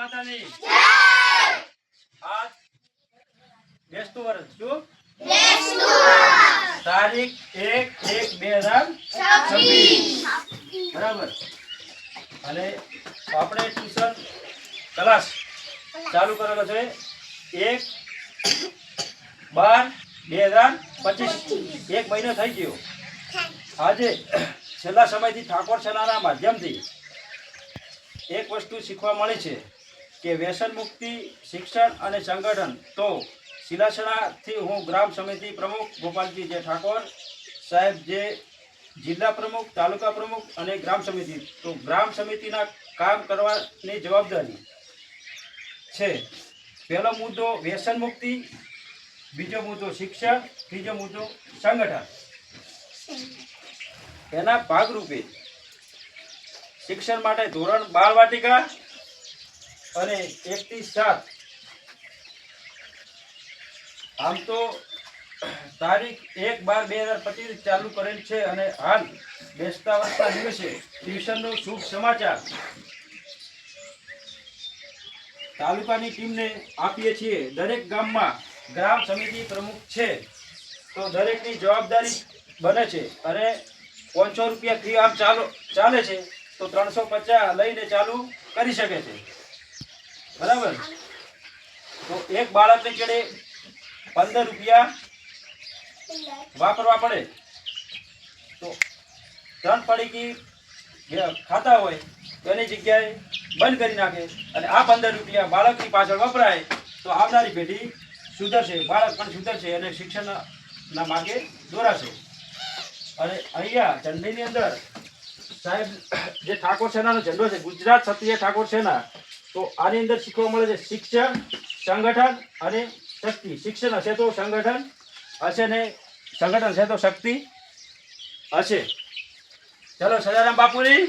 માતાની આજ બેસતું વર્ષ શું? તારીખ એક એક બે હજાર બરાબર. અને આપણે ટ્યુશન ક્લાસ ચાલુ કરેલો છે એક બાર બે હજાર પચીસ. એક મહિનો થઈ ગયો. આજે છેલ્લા સમયથી ઠાકોર સેનાના માધ્યમથી એક વસ્તુ શીખવા મળી છે. કે વ્યસન મુક્તિ, શિક્ષણ અને સંગઠન. તો શિલાસણાથી હું ગ્રામ સમિતિ પ્રમુખ ગોપાલજી જે ઠાકોર સાહેબ જે જિલ્લા પ્રમુખ, તાલુકા પ્રમુખ અને ગ્રામ સમિતિ. તો ગ્રામ સમિતિના કામ કરવાની જવાબદારી છે. પહેલો મુદ્દો વ્યસન મુક્તિ, બીજો મુદ્દો શિક્ષણ, ત્રીજો મુદ્દો સંગઠન. એના ભાગરૂપે શિક્ષણ માટે ધોરણ બાળ વાટિકા અને એકથી સાત. આમ તો તારીખ એક બાર બે હજાર પચીસ ચાલુ કરેલ છે અને હાલ બેસતા વર્ષના દિવસે ટ્યુશનનો શુભ સમાચાર તાલુકાની ટીમને આપીએ છીએ. દરેક ગામમાં ગ્રામ સમિતિ પ્રમુખ છે. તો દરેકની જવાબદારી બને છે. અને પાંચસો રૂપિયા ફી આમ ચાલો ચાલે છે, તો ત્રણસો પચાસ લઈને ચાલુ કરી શકે છે. બરાબર? તો એક બાળકને ચડે પંદર રૂપિયા વાપરવા પડે. તો ત્રણ પડીકી ખાતા હોય તો એની જગ્યાએ બંધ કરી નાખે અને આ પંદર રૂપિયા બાળકની પાછળ વપરાય તો આવનારી પેઢી સુધરશે, બાળક પણ સુધરશે અને શિક્ષણના માર્ગે દોરાશે. અને અહીંયા ઝંડીની અંદર સાહેબ જે ઠાકોર સેનાનો ઝંડો છે, ગુજરાત ક્ષત્રિય ઠાકોર સેના તો આની અંદર શીખવા મળે છે શિક્ષણ, સંગઠન અને શક્તિ. શિક્ષણ હશે તો સંગઠન, હશે ને સંગઠન હશે તો શક્તિ હશે. ચલો સદારામ બાપુની.